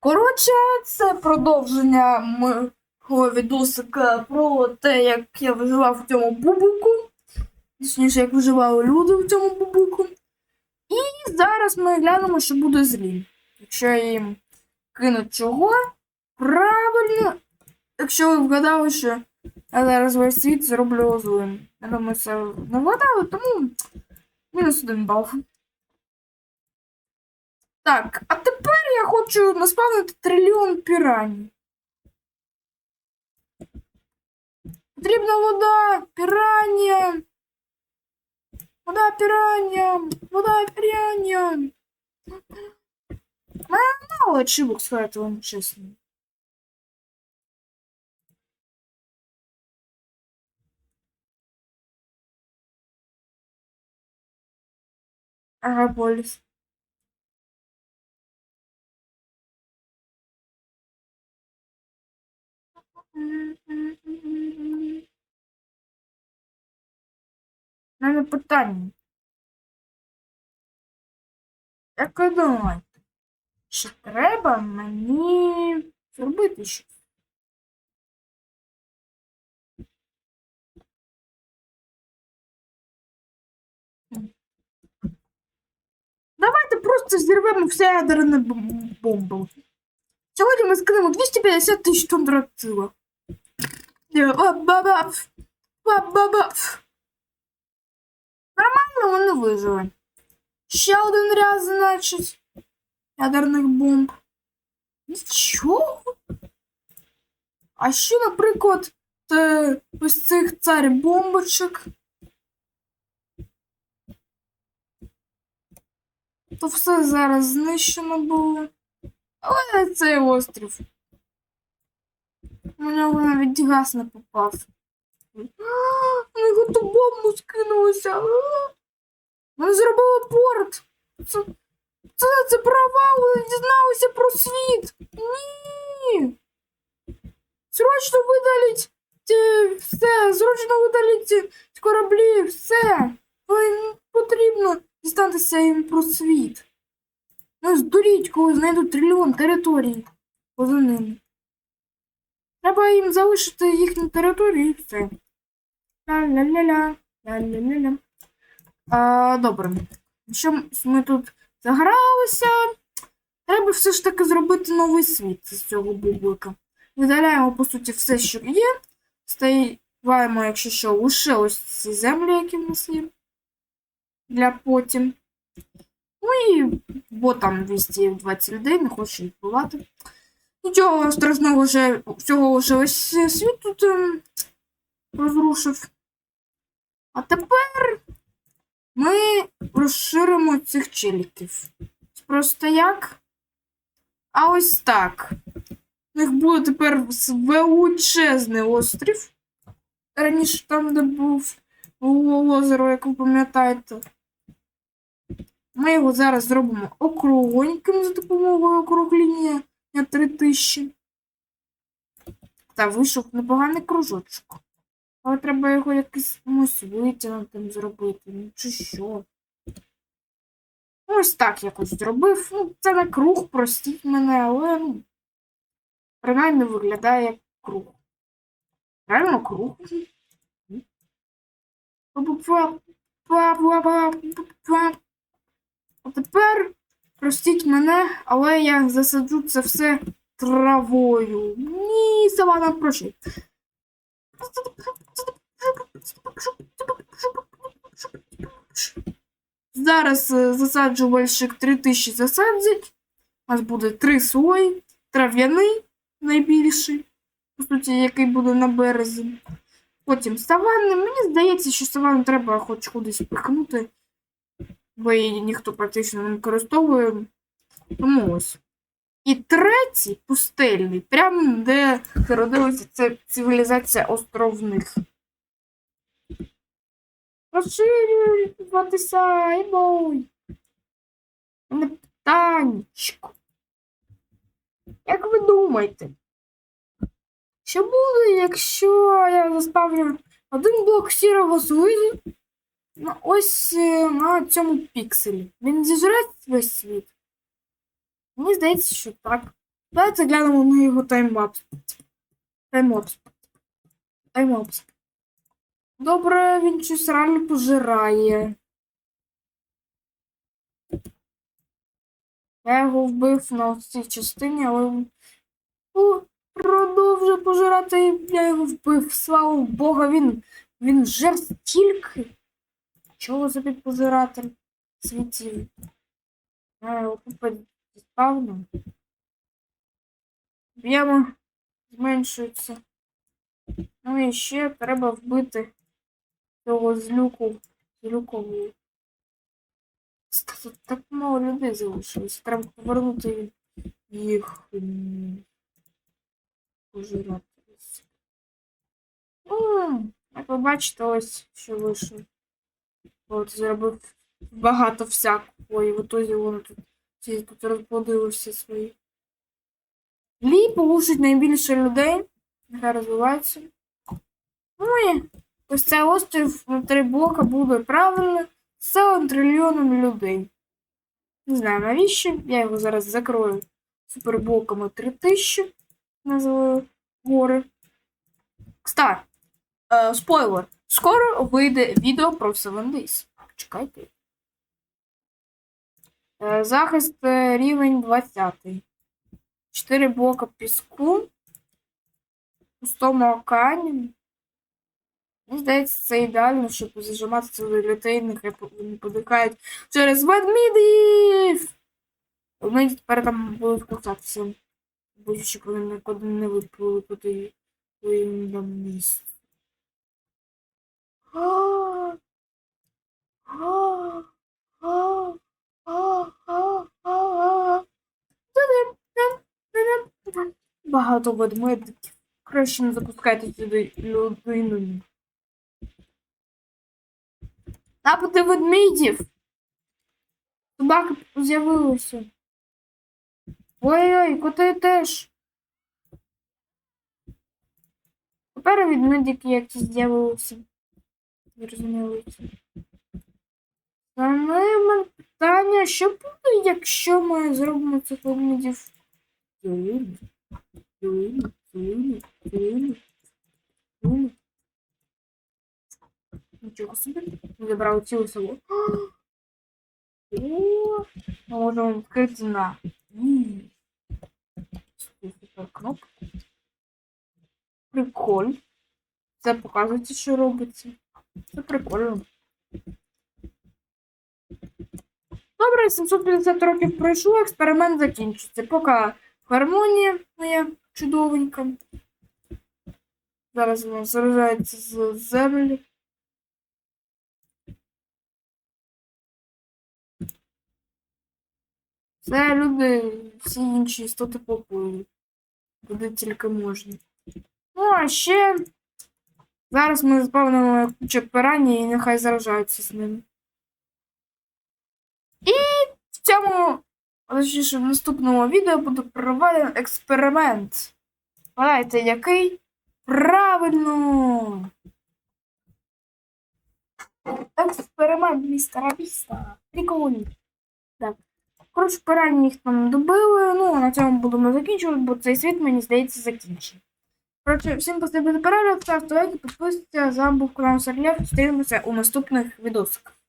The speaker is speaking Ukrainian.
Коротше, це продовження мого відосика про те, як я виживав в цьому бубуку. Точніше, як виживали люди в цьому бубуку. І зараз ми глянемо, що буде з. Якщо я їм кину чого. Правильно, якщо ви вгадали, що я зараз весь світ зроблю злим. Я думаю, це не вгадали, тому мінус один бал. Так, а тепер я хочу наспавнити трильйон піраній. Потрібна вода, піранія. Вода піранія. Вода піранія. Мене мало очівок, сказати вам чесно. Ага, поліс. мене питання. Як ви думаєте, чи треба мені зробити щось? Давайте просто зірвемо все ядерне бом- бомбу. Сьогодні ми скинемо 250 тисяч тонн тротила. Бабаф. Бабаф. Нормально вони вижили. Ще один ряд, значить, ядерних бомб. Нічого. А що, наприклад, те, ось цих цар бомбочок? То все зараз знищено було. Але цей острів. У нього навіть газ не попав. На його ту бомбу скинулося. Вони зробили порт. Це, це, це провал, вони дізналися про світ. Ні. Срочно видаліть ті, все, срочно видаліть кораблі, все. Ой, потрібно дістатися їм про світ. Ну, здуріть, коли знайдуть трильйон територій поза ними. Треба їм залишити їхню територію і все. Добре. Якщо ми тут загралися, треба все ж таки зробити новий світ з цього бублика. Видаляємо, по суті, все, що є. Стаємо, якщо що, лише ось ці землі, які в нас є. Для потім. Ну і бо там 220 людей, не хочу їх бувати. Нічого страшного вже всього вже весь світ тут ем, розрушив. А тепер ми розширимо цих челіків. Просто як? А ось так. У них буде тепер величезний острів. Раніше там, де був озеро, як ви пам'ятаєте. Ми його зараз зробимо округленьким за допомогою округління на 3000. Та вийшов непоганий кружочок. Але треба його комусь витягнутим зробити. Ну чи що. Ось так якось зробив. Ну, це не круг, простіть мене, але ну, принаймні виглядає як круг. Реально круг. А тепер простіть мене, але я засаджу це все травою. Ні, савана, прощай. Зараз е, засаджувальщик 3000 засадять. У нас буде три слої. Трав'яний найбільший, по суті, який буде на березі. Потім саванни. Мені здається, що саванну треба хоч кудись пихнути, бо її ніхто практично не використовує. Тому ось. І третій пустельний, прямо де зародилася ця цивілізація островних. Розширюватися, і бой. Не питаннячко. Як ви думаєте? Що буде, якщо я заставлю один блок сірого слизу ось е, на цьому пікселі? Він зіжре весь світ? Мені здається, що так. Давайте глянемо на його таймлапс. Таймлапс. Таймлапс. Добре, він щось реально пожирає. Я його вбив на цій частині, але він О, продовжує пожирати. Я його вбив. Слава Бога, він, він жер стільки. Чого за пожиратель світів? Я його купити спавну. Б'ємо зменшується. Ну і ще треба вбити цього злюку. Злюкову. Тут так мало людей залишилось. Треба повернути їх. Пожирати. Ну, як ви бачите, ось що вийшло. От зробив багато всякого, і в итоге воно тут всі тут розплодили всі свої. Лі полушить найбільше людей, нехай розвивається. Ну і ось цей острів на три блока буде правильно з цілим трильйоном людей. Не знаю навіщо. Я його зараз закрою суперблоками 3000. Називаю гори. Кстати, е, спойлер. Скоро вийде відео про 7 Days. Чекайте. Е, захист е, рівень 20. 4 блока піску. Пустому океані. Мені здається, це ідеально, щоб зажимати цілий людей, нехай по- вони подихають через ведмідів! Вони тепер там будуть кусатися. Боюсь, щоб вони нікуди не виплили куди їм там місце. Багато ведмедиків. Краще не запускайте сюди людину. Напади ведмідів. Собаки з'явилися. Ой-ой, коти теж. Тепер ведмедики якісь з'явилися. Зрозуміло. Ними питання, що буде, якщо ми зробимо цих ведмедів? Нічого собі. Ми забрали ціле село. О, можемо відкрити на кнопка. Приколь. Це показується, що робиться. Це прикольно. Добре, 750 років пройшло, експеримент закінчиться. Поки гармонія моя чудовенька. Зараз вона заражається з землі. Це люди, всі інші істоти попливуть. Куди тільки можна. Ну, а ще зараз ми заповнимо кучу пиранні і нехай заражаються з ними. І в цьому, точніше, в наступному відео буде проведений експеримент. Знаєте, який? Правильно! Експеримент містера Біста. Прикольний. Так. Коротше, пиранні їх там добили. Ну, а на цьому будемо закінчувати, бо цей світ, мені здається, закінчений. Коротше, всім за перегляд, ставте лайки, підписуйтесь, з вами був канал Сарлєв, зустрінемося у наступних відосах.